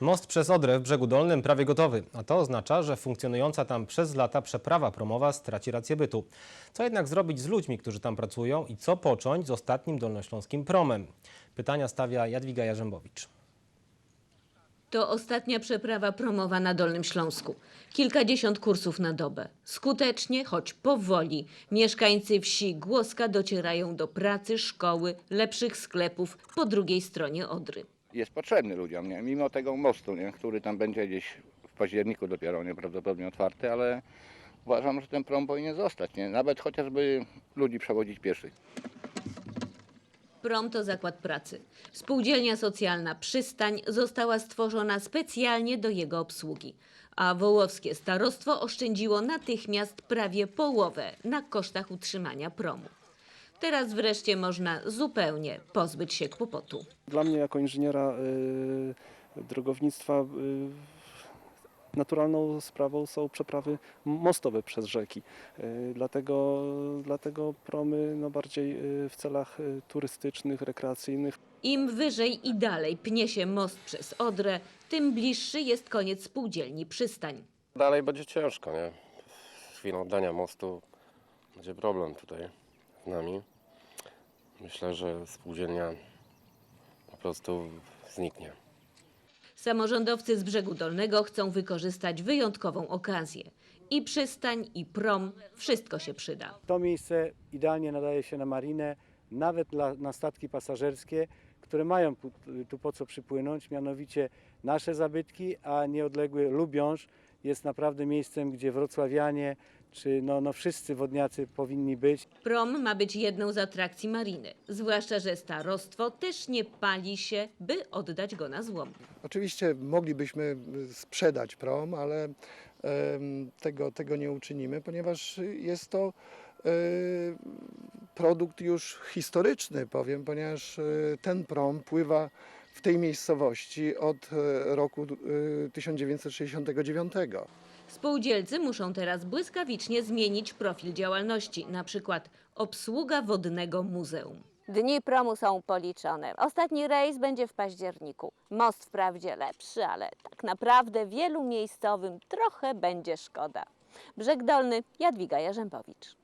Most przez Odrę w brzegu dolnym prawie gotowy, a to oznacza, że funkcjonująca tam przez lata przeprawa promowa straci rację bytu. Co jednak zrobić z ludźmi, którzy tam pracują i co począć z ostatnim dolnośląskim promem? Pytania stawia Jadwiga Jarzębowicz. To ostatnia przeprawa promowa na Dolnym Śląsku. Kilkadziesiąt kursów na dobę. Skutecznie, choć powoli, mieszkańcy wsi Głoska docierają do pracy, szkoły, lepszych sklepów po drugiej stronie Odry. Jest potrzebny ludziom, nie? mimo tego mostu, nie? który tam będzie gdzieś w październiku dopiero nieprawdopodobnie otwarty, ale uważam, że ten prom powinien zostać, nie? nawet chociażby ludzi przewodzić pieszych. Prom to zakład pracy. Spółdzielnia socjalna Przystań została stworzona specjalnie do jego obsługi. A wołowskie starostwo oszczędziło natychmiast prawie połowę na kosztach utrzymania promu. Teraz wreszcie można zupełnie pozbyć się kłopotu. Dla mnie jako inżyniera y, drogownictwa y, naturalną sprawą są przeprawy mostowe przez rzeki. Y, Dlatego, dlatego promy no bardziej y, w celach y, turystycznych, rekreacyjnych. Im wyżej i dalej pnie się most przez Odrę, tym bliższy jest koniec spółdzielni Przystań. Dalej będzie ciężko, nie? Z chwilą oddania mostu będzie problem tutaj nami. Myślę, że spółdzielnia po prostu zniknie. Samorządowcy z brzegu dolnego chcą wykorzystać wyjątkową okazję. I przystań, i prom, wszystko się przyda. To miejsce idealnie nadaje się na marinę, nawet dla, na statki pasażerskie, które mają pu- tu po co przypłynąć, mianowicie nasze zabytki, a nieodległy Lubiąż jest naprawdę miejscem, gdzie wrocławianie czy no, no wszyscy wodniacy powinni być. Prom ma być jedną z atrakcji mariny, zwłaszcza, że starostwo też nie pali się, by oddać go na złom. Oczywiście moglibyśmy sprzedać prom, ale em, tego, tego nie uczynimy, ponieważ jest to e, produkt już historyczny, powiem, ponieważ e, ten prom pływa w tej miejscowości od e, roku e, 1969. Spółdzielcy muszą teraz błyskawicznie zmienić profil działalności, na przykład obsługa wodnego muzeum. Dni promu są policzone. Ostatni rejs będzie w październiku. Most wprawdzie lepszy, ale tak naprawdę wielu miejscowym trochę będzie szkoda. Brzeg Dolny, Jadwiga Jarzębowicz.